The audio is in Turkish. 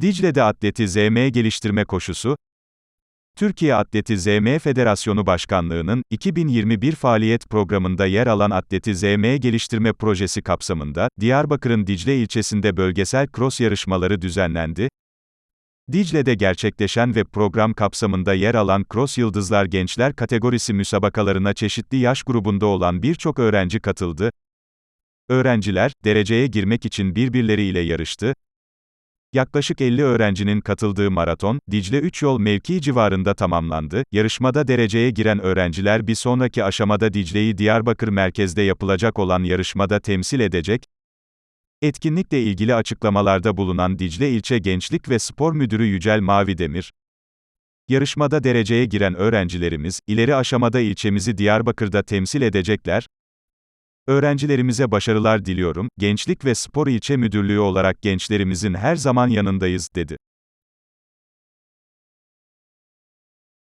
Dicle'de Atleti ZM Geliştirme Koşusu, Türkiye Atleti ZM Federasyonu Başkanlığı'nın 2021 faaliyet programında yer alan Atleti ZM Geliştirme Projesi kapsamında, Diyarbakır'ın Dicle ilçesinde bölgesel cross yarışmaları düzenlendi. Dicle'de gerçekleşen ve program kapsamında yer alan Cross Yıldızlar Gençler kategorisi müsabakalarına çeşitli yaş grubunda olan birçok öğrenci katıldı. Öğrenciler, dereceye girmek için birbirleriyle yarıştı. Yaklaşık 50 öğrencinin katıldığı maraton, Dicle 3 yol mevki civarında tamamlandı. Yarışmada dereceye giren öğrenciler bir sonraki aşamada Dicle'yi Diyarbakır merkezde yapılacak olan yarışmada temsil edecek. Etkinlikle ilgili açıklamalarda bulunan Dicle İlçe Gençlik ve Spor Müdürü Yücel Mavidemir, Yarışmada dereceye giren öğrencilerimiz, ileri aşamada ilçemizi Diyarbakır'da temsil edecekler. Öğrencilerimize başarılar diliyorum, Gençlik ve Spor İlçe Müdürlüğü olarak gençlerimizin her zaman yanındayız, dedi.